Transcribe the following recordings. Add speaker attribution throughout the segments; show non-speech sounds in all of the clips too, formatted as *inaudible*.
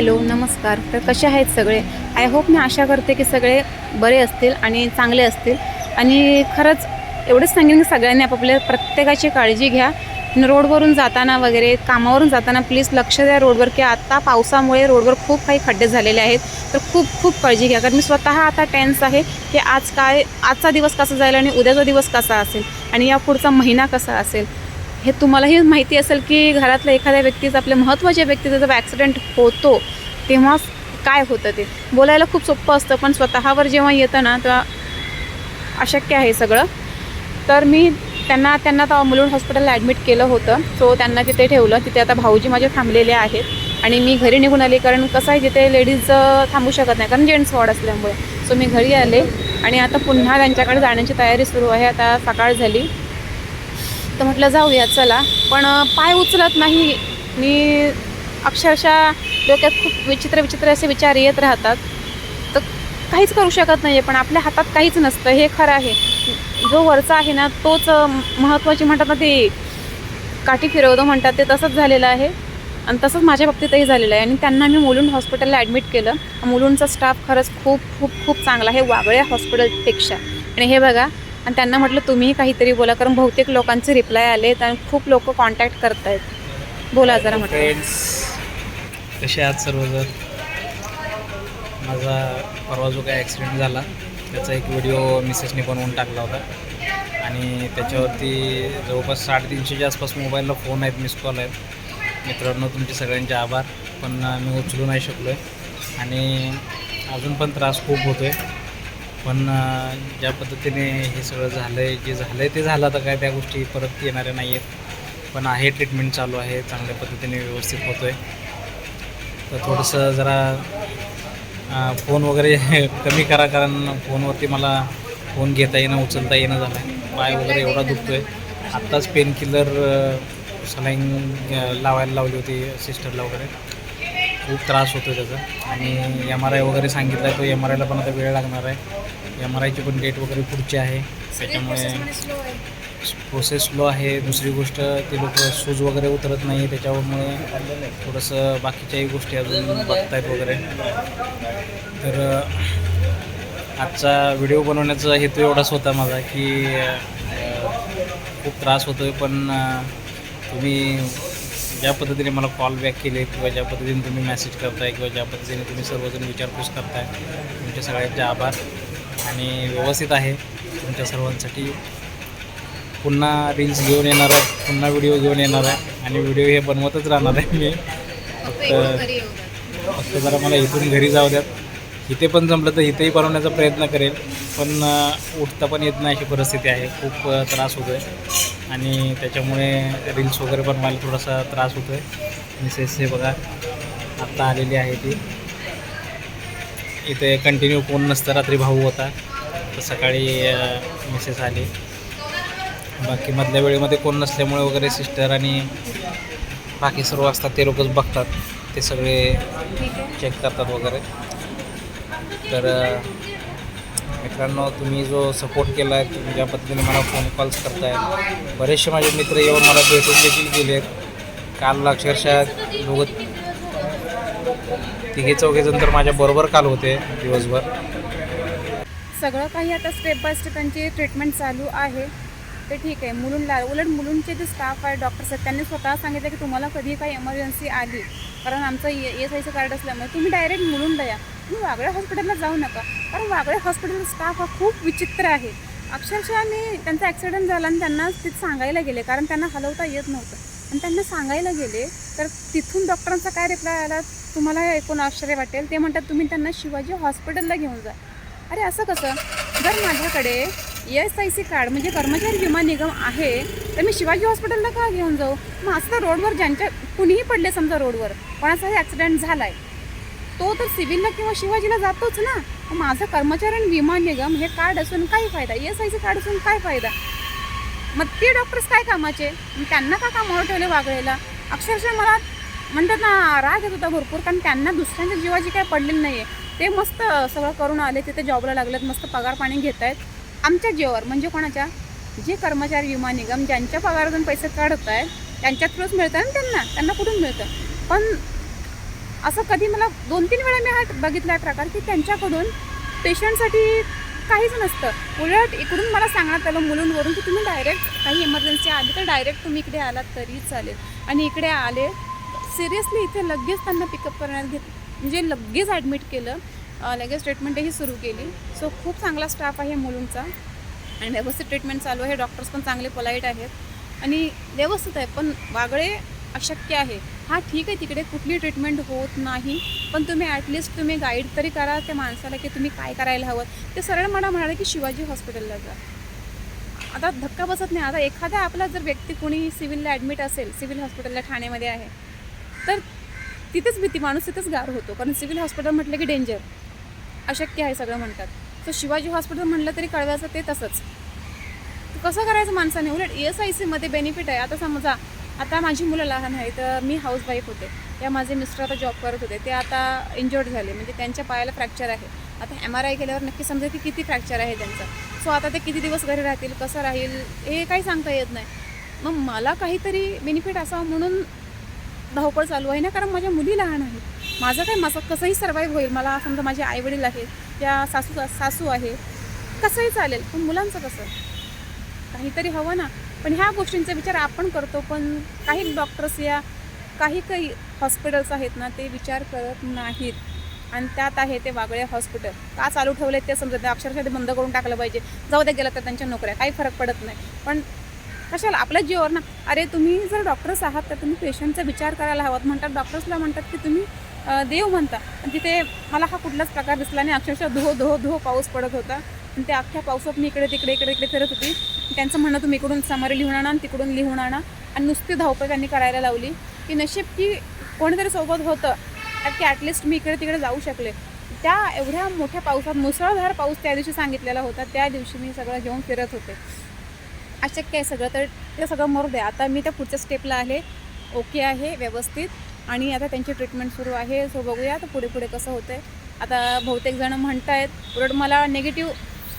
Speaker 1: Hello नमस्कार. तर कसे आहेत सगळे? आय होप मी आशा करते की सगळे बरे असतील आणि चांगले असतील. आणि खरंच एवढंच सांगेन की सगळ्यांनी आपापल्या प्रत्येकाची काळजी घ्या. रोडवरून जाताना वगैरे कामावरून जाताना प्लीज लक्ष द्या रोडवर की आता पावसामुळे रोडवर खूप काही खड्डे झालेले आहेत. तर खूप खूप काळजी घ्या. कारण मी स्वतः आता टेन्स आहे की आज काय आजचा दिवस कसा जाईल आणि उद्याचा दिवस कसा असेल? आणि या पुढचा महिना कसा असेल? हे तुम्हालाही माहिती असेल की घरातल्या एखाद्या व्यक्तीचं आपल्या महत्त्वाच्या व्यक्तीचा जेव्हा ॲक्सिडेंट होतो तेव्हा काय होतं ते? बोलायला खूप सोपं असतं पण स्वतःवर जेव्हा येतं ना तेव्हा अशक्य आहे सगळं. तर मी त्यांना त्यांना तर मुलुंड हॉस्पिटलला ॲडमिट केलं होतं. सो त्यांना तिथे ठेवलं. तिथे आता भाऊजी माझे थांबलेले आहेत. आणि मी घरी निघून आले कारण कसं आहे तिथे लेडीज थांबू शकत नाही कारण जेंट्स वॉर्ड असल्यामुळे. सो मी घरी आले आणि आता पुन्हा त्यांच्याकडे जाण्याची तयारी सुरू आहे. आता सकाळ झाली. तर म्हटलं जाऊया चला. पण पाय उचलत नाही. मी अक्षरशः डोक्यात खूप विचित्र विचित्र असे विचार येत राहतात. तर काहीच करू शकत नाही आहे पण आपल्या हातात काहीच नसतं. हे खरं आहे. जो वरचा आहे ना तोच महत्त्वाची म्हणतात ना ते काठी फिरवतो म्हणतात. ते तसंच झालेलं आहे. आणि तसंच माझ्या बाबतीतही झालेलं आहे. आणि त्यांना मी मुलुंड हॉस्पिटलला ॲडमिट केलं. मुलुंडचा स्टाफ खरंच खूप खूप खूप चांगला आहे. वागळ्या हॉस्पिटलपेक्षा आणि हे बघा आणि त्यांना म्हटलं तुम्हीही काहीतरी बोला. कारण बहुतेक लोकांचे रिप्लाय आलेत आणि खूप लोक कॉन्टॅक्ट करत आहेत बोला जरा म्हटलं.
Speaker 2: फ्रेंड्स कसे आहात सर्वजण माझा परवा जो काय ॲक्सिडेंट झाला त्याचा एक व्हिडिओ मिसेसने बनवून टाकला होता. आणि त्याच्यावरती जवळपास साडेतीनशेच्या आसपास मोबाईलला फोन आहेत मिस कॉल आहेत. मित्रांनो तुमचे सगळ्यांचे आभार. पण मी उचलू नाही शकलो आहे आणि अजून पण त्रास खूप होतो आहे पण ज्या पद्धतीने हे सगळं झालं आहे जे झालं आहे ते झालं आता काय त्या गोष्टी परत येणाऱ्या नाही आहेत पण आहे ट्रीटमेंट चालू आहे चांगल्या पद्धतीने व्यवस्थित होतो आहे तर थोडंसं जरा फोन वगैरे *laughs* कमी करा कारण फोनवरती मला फोन घेता येणं उचलता येणं झालं आहे पाय वगैरे एवढा दुखतो आहे आत्ताच पेन किलर सलाईन लावायला लावली होती सिस्टरला वगैरे. खूप त्रास होतो त्याचा. आणि एम आर आय वगैरे सांगितलं आहे तो एम आर आयला पण आता वेळ लागणार आहे. एम आर आयची पण डेट वगैरे पुढची आहे. त्याच्यामुळे प्रोसेस स्लो आहे. दुसरी गोष्ट ते लोक सूज वगैरे उतरत नाही. त्याच्यामुळे थोडंसं बाकीच्याही गोष्टी अजून बघतायत वगैरे. तर आजचा व्हिडिओ बनवण्याचा हेतू एवढाच होता माझा की खूप त्रास होतो आहे पण तुम्ही ज्या पद्धतीने मला कॉल बॅक केले किंवा ज्या पद्धतीने तुम्ही मेसेज करताय किंवा ज्या पद्धतीने तुम्ही सर्वजण विचारपूस करताय तुमच्या सगळ्यांचे आभार. आणि व्यवस्थित आहे. तुमच्या सर्वांसाठी पुन्हा रील्स घेऊन येणार आहे. पुन्हा व्हिडिओ घेऊन येणार आहे. आणि व्हिडिओ हे बनवतच राहणार आहे मी. फक्त फक्त जरा मला इथून घरी जाऊ द्यात. इथे पण जमलं तर इथेही बनवण्याचा प्रयत्न करेल. पण उठता पण येत नाही अशी परिस्थिती आहे. खूप त्रास होतो आहे आणि त्याच्यामुळे रील्स वगैरे पण मला थोडासा त्रास होतो आहे मिसेस हे बघा आत्ता आलेली आहे ती. इथे कंटिन्यू कोण नसतं रात्री भाऊ होता. तर सकाळी मिसेस आली. बाकी मधल्या वेळेमध्ये कोण नसल्यामुळे वगैरे सिस्टर आणि बाकी सर्व असतात ते लोकच बघतात. ते सगळे चेक करतात वगैरे. तर मित्रांनो तुम्ही जो सपोर्ट केला आहे तुम्ही ज्या पद्धतीने मला फोन कॉल्स करताय. बरेचसे माझे मित्र येऊन मला भेटून देखील गेले आहेत काल अक्षरशः दोघं तिघे चौघे जण तर माझ्या बरोबर काल होते दिवसभर.
Speaker 1: सगळं काही आता स्टेप बाय स्टेप त्यांची ट्रीटमेंट चालू आहे. ते ठीक आहे. मुलुंडला उलट मुलुंडचे जे स्टाफ आहे डॉक्टर्स आहेत त्यांनी स्वतः सांगितलं की तुम्हाला कधी काही एमर्जन्सी आली. कारण आमचं ए एस आयचं कार्ड असल्यामुळे तुम्ही डायरेक्ट मुलुंड या तुम्ही वागळे हॉस्पिटलला जाऊ नका. कारण वागळे हॉस्पिटलचा स्टाफ हा खूप विचित्र आहे. अक्षरशः मी त्यांचा ॲक्सिडेंट झाला आणि त्यांना तिथे सांगायला गेले. कारण त्यांना हलवता येत नव्हतं. आणि त्यांना सांगायला गेले तर तिथून डॉक्टरांचा काय रिप्लाय आला? तुम्हाला हे ऐकून आश्चर्य वाटेल. ते म्हणतात तुम्ही त्यांना शिवाजी हॉस्पिटलला घेऊन जा. अरे असं कसं? जर माझ्याकडे एस आय सी कार्ड म्हणजे कर्मचारी विमा निगम आहे तर मी शिवाजी हॉस्पिटलला का घेऊन जाऊ? मग असं तर रोडवर ज्यांच्या कुणीही पडले समजा रोडवर कोणाचाही ॲक्सिडेंट झाला आहे तो तर सिव्हिलला किंवा शिवाजीला जातोच ना. मग माझं कर्मचारी विमा निगम हे कार्ड असून काय फायदा? एस आय सी कार्ड असून काय फायदा? मग ते डॉक्टर्स काय कामाचे? त्यांना का कामावर ठेवले वागळेला अक्षरशः मला म्हणतात ना राग येत होता भरपूर कारण त्यांना दुसऱ्यांच्या जीवाची काय पडलेली नाही आहे ते मस्त सगळं करून आले तिथे जॉबला लागलेत मस्त पगार पाणी घेत आहेत आमच्या जीवावर म्हणजे कोणाच्या? जे कर्मचारी विमा निगम ज्यांच्या पगारातून पैसे काढत आहेत त्यांच्या थ्रूच मिळतं ना त्यांना त्यांना कुठून मिळतं? पण असं कधी मला दोन तीन वेळा मी हा बघितला आहे प्रकार की त्यांच्याकडून पेशंटसाठी काहीच नसतं. उलट इकडून मला सांगण्यात आलं मुलूंवरून की तुम्ही डायरेक्ट काही इमर्जन्सी आली तर डायरेक्ट तुम्ही इकडे आलात तरी चालेल. आणि इकडे आले सिरियसली इथे लगेच त्यांना पिकअप करण्यात घेत म्हणजे लगेच ॲडमिट केलं. लगेच ट्रीटमेंटही सुरू केली. सो खूप चांगला स्टाफ आहे मुलूंचा. आणि व्यवस्थित ट्रीटमेंट चालू आहे. डॉक्टर्स पण चांगले पोलाईट आहेत. आणि व्यवस्थित आहे. पण वागळे अशक्य आहे. हा ठीक आहे तिकडे कुठली ट्रीटमेंट होत नाही. पण तुम्ही ॲटलिस्ट तुम्ही गाईड तरी करा त्या माणसाला की तुम्ही काय करायला हवं. ते सरळ मला म्हणाले की शिवाजी हॉस्पिटलला जा. आता धक्का बसत नाही. आता एखादा आपला जर व्यक्ती कोणी सिव्हिलला ॲडमिट असेल सिव्हिल हॉस्पिटलला ठाण्यामध्ये आहे तर तिथेच भीती माणूस तिथेच गार होतो. कारण सिव्हिल हॉस्पिटल म्हटलं की डेंजर अशक्य आहे सगळं म्हणतात. तर शिवाजी हॉस्पिटल म्हटलं तरी कळवायचं ते तसंच. कसं करायचं माणसाने? उलट ई एस आय सीमध्ये बेनिफिट आहे. आता समजा आता माझी मुलं लहान आहेत तर मी हाऊसवाईफ होते. या माझे मिस्टर आता जॉब करत होते. ते आता इंजर्ड झाले. म्हणजे त्यांच्या पायाला फ्रॅक्चर आहे. आता एम आर आय केल्यावर नक्की समजेल की किती फ्रॅक्चर आहे त्यांचं. सो आता ते किती दिवस घरी राहतील कसं राहील हे काही सांगता येत नाही. मग मला काहीतरी बेनिफिट असावं म्हणून धावपळ चालू आहे ना? कारण माझ्या मुली लहान आहेत. माझं काय माझं कसंही सर्वाईव्ह होईल. मला समजा माझे आईवडील आहेत त्या सासू सासू आहे. कसंही चालेल. पण मुलांचं कसं? काहीतरी हवं ना? पण ह्या गोष्टींचा विचार आपण करतो पण काही डॉक्टर्स या काही काही हॉस्पिटल्स आहेत ना ते विचार करत नाहीत. आणि त्यात आहे ते वागळे हॉस्पिटल का चालू ठेवले ते समजत नाही. अक्षरशः ते बंद करून टाकलं पाहिजे. जाऊ द्या गेलं तर त्यांच्या नोकऱ्या. काही फरक पडत नाही. पण कशाला? आपल्या जीवावर ना. अरे तुम्ही जर डॉक्टर्स आहात तर तुम्ही पेशंटचा विचार करायला हवात. म्हणतात डॉक्टर्सला म्हणतात की तुम्ही देव म्हणता. तिथे मला हा कुठलाच प्रकार दिसला नाही. अक्षरशः धो धो धो पाऊस पडत होता. आणि त्या अख्ख्या पावसात मी इकडे तिकडे इकडे इकडे फिरत होती. त्यांचं म्हणणं तुम्ही इकडून समारी लिहून आणा आणि तिकडून लिहून आणा. आणि नुसती धावपळ त्यांनी करायला लावली. की नशीब की कोणीतरी सोबत होतं. की ॲटलिस्ट मी इकडे तिकडे जाऊ शकले. त्या एवढ्या मोठ्या पावसात मुसळधार पाऊस त्या दिवशी सांगितलेला होता. त्या दिवशी मी सगळं घेऊन फिरत होते. अशक्य आहे सगळं तर ते सगळं मरू द्या आता मी त्या पुढच्या स्टेपला आहे. ओके आहे व्यवस्थित. आणि आता त्यांची ट्रीटमेंट सुरू आहे. सो बघूया तर पुढे पुढे कसं होतं आहे आता बहुतेक जणं म्हणत आहेत उलट मला नेगेटिव्ह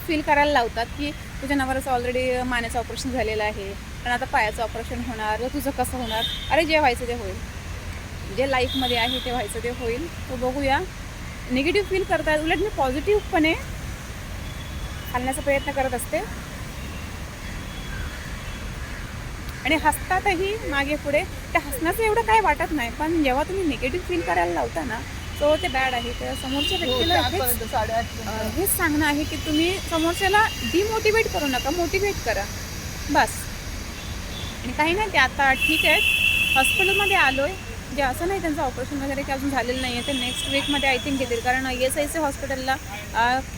Speaker 1: फील करायला लावतात की तुझ्या नवऱ्याचं ऑलरेडी मानेचं ऑपरेशन झालेलं आहे. पण आता पायाचं ऑपरेशन होणार व तुझं कसं होणार? अरे जे व्हायचं ते होईल. जे लाईफमध्ये आहे ते व्हायचं ते होईल. तो बघूया. निगेटिव्ह फील करतात. उलट मी पॉझिटिव्हपणे खालण्याचा प्रयत्न करत असते. आणि हसतातही मागे पुढे. त्या हसण्याचं एवढं काय वाटत नाही. पण जेव्हा तुम्ही निगेटिव्ह फील करायला लावता ना तो ते बॅड आहे तर समोरच्या व्यक्तीला हेच सांगणं आहे की तुम्ही समोरच्याला डिमोटिवेट करू नका मोटिवेट करा. बस. आणि काही नाही ते आता ठीक आहेत हॉस्पिटलमध्ये आलो आहे जे असं नाही त्यांचं ऑपरेशन वगैरे काही अजून झालेलं नाही आहे. ते नेक्स्ट वीकमध्ये आय थिंक घेतील. कारण ई एस आय सी हॉस्पिटलला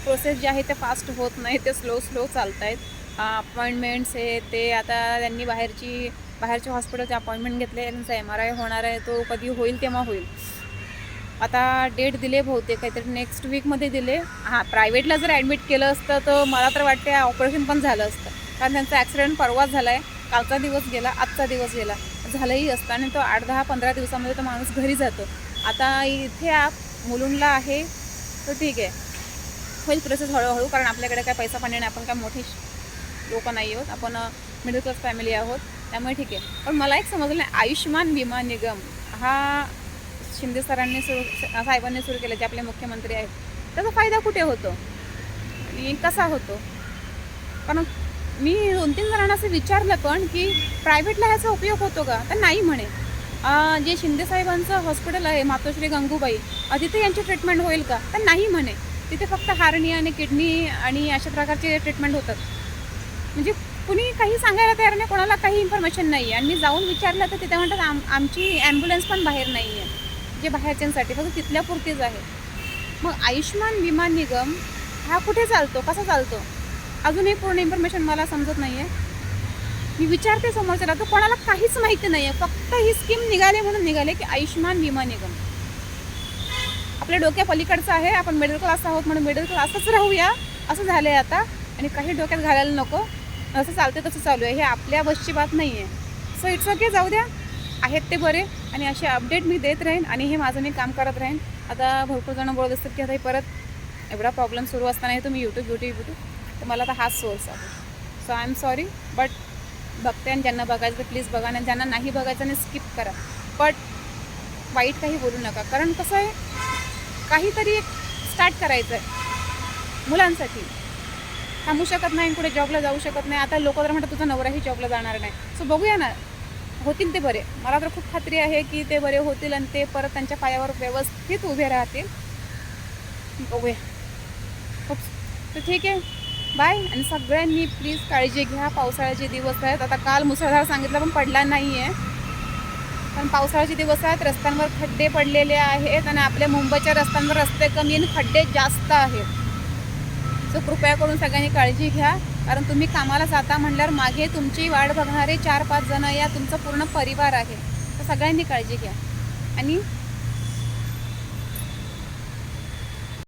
Speaker 1: प्रोसेस जे आहे ते फास्ट होत नाही. ते स्लो स्लो चालत आहेत अपॉइंटमेंट्स हे ते आता त्यांनी बाहेरची बाहेरच्या हॉस्पिटलचे अपॉइंटमेंट घेतले. त्यांचा एम आर आय होणार आहे. तो कधी होईल तेव्हा होईल. आता डेट दिले बहुतेक काहीतरी नेक्स्ट वीकमध्ये दिले. हां प्रायव्हेटला जर ॲडमिट केलं असतं तर मला तर वाटते ऑपरेशन पण झालं असतं. कारण त्यांचा ॲक्सिडेंट परवाच झाला आहे कालचा दिवस गेला आजचा दिवस गेला. झालंही असतं आणि तो आठ दहा पंधरा दिवसामध्ये तो माणूस घरी जातो. आता इथे आप मुलुंडला आहे तर ठीक आहे. होईल प्रोसेस हळूहळू कारण आपल्याकडे काय पैसा पाणी नाही आपण काय मोठी लोक नाही आहोत. आपण मिडल क्लास फॅमिली आहोत. त्यामुळे ठीक आहे. पण मला एक समजलं नाही आयुष्यमान विमा निगम हा शिंदे सरांनी सुरू साहेबांनी सुरू केलं जे आपले मुख्यमंत्री आहेत. त्याचा फायदा कुठे होतो? आणि कसा होतो? कारण मी दोन तीन जणांना असं विचारलं पण की प्रायव्हेटला ह्याचा उपयोग होतो का? तर नाही म्हणे. जे शिंदे साहेबांचं हॉस्पिटल आहे मातोश्री गंगूबाई तिथे यांची ट्रीटमेंट होईल का? तर नाही म्हणे. तिथे फक्त हार्नी आणि किडनी आणि अशा प्रकारचे ट्रीटमेंट होतात म्हणजे कुणी काही सांगायला तयार नाही कोणाला काही इन्फॉर्मेशन नाही आहे आणि मी जाऊन विचारलं तर तिथे म्हणतात आम आमची ॲम्ब्युलन्स पण बाहेर नाही आहे जे बाहेरच्यांसाठी फक्त तिथल्या पुरतीच आहे. मग आयुष्यमान विमा निगम हा कुठे चालतो? कसा चालतो? अजूनही पूर्ण इन्फॉर्मेशन मला समजत नाही आहे मी विचारते समोरच्याला तर कोणाला काहीच माहिती नाही आहे फक्त ही स्कीम निघाली म्हणून निघाली की आयुष्यमान विमा निगम. आपल्या डोक्या पलीकडचं आहे. आपण मिडल क्लास आहोत म्हणून मिडल क्लासच राहूया. असं झालं आहे आता. आणि काही डोक्यात घालायला नको. असं चालते तसं चालू आहे हे आपल्या बसची बात नाही आहे सो इट्स ओके जाऊ द्या. आहेत ते बरे आणि असे अपडेट मी देत राहीन आणि हे माझं मी काम करत राहीन. आता भरपूर जण बोलत असतात की आता हे परत एवढा प्रॉब्लेम सुरू असताना तुम्ही यूट्यूब यूट्यूब यूट्यूब तर मला आता हाच सोर्स आहे. So I am sorry but बघते आणि ज्यांना बघायचं तर प्लीज बघा आणि ज्यांना नाही बघायचं आणि स्किप करा. बट वाईट काही बोलू नका. कारण कसं आहे काहीतरी एक स्टार्ट करायचं आहे मुलांसाठी. थांबू शकत नाही कुठे जॉबला जाऊ शकत नाही. आता लोक तर म्हणतात तुझा नवराही जॉबला जाणार नाही. सो बघूया ना. होतील ते बरे. मला तर खूप खात्री आहे की ते बरे होतील आणि ते परत त्यांच्या पायावर व्यवस्थित उभे राहतील. बघूया. खूप तर ठीक आहे. बाय आणि सगळ्यांनी प्लीज काळजी घ्या. पावसाळ्याचे दिवस आहेत. आता काल मुसळधार सांगितलं पण पडला नाही आहे पण पावसाळ्याचे दिवस आहेत. रस्त्यांवर खड्डे पडलेले आहेत आणि आपल्या मुंबईच्या रस्त्यांवर रस्ते कमी आणि खड्डे जास्त आहेत. सो कृपया करून सगळ्यांनी काळजी घ्या. कारण तुम्ही कामाला जाता म्हणल्यावर मागे तुमची वाट बघणारे चार पाच जण या तुमचा पूर्ण परिवार आहे. तर सगळ्यांनी काळजी घ्या. आणि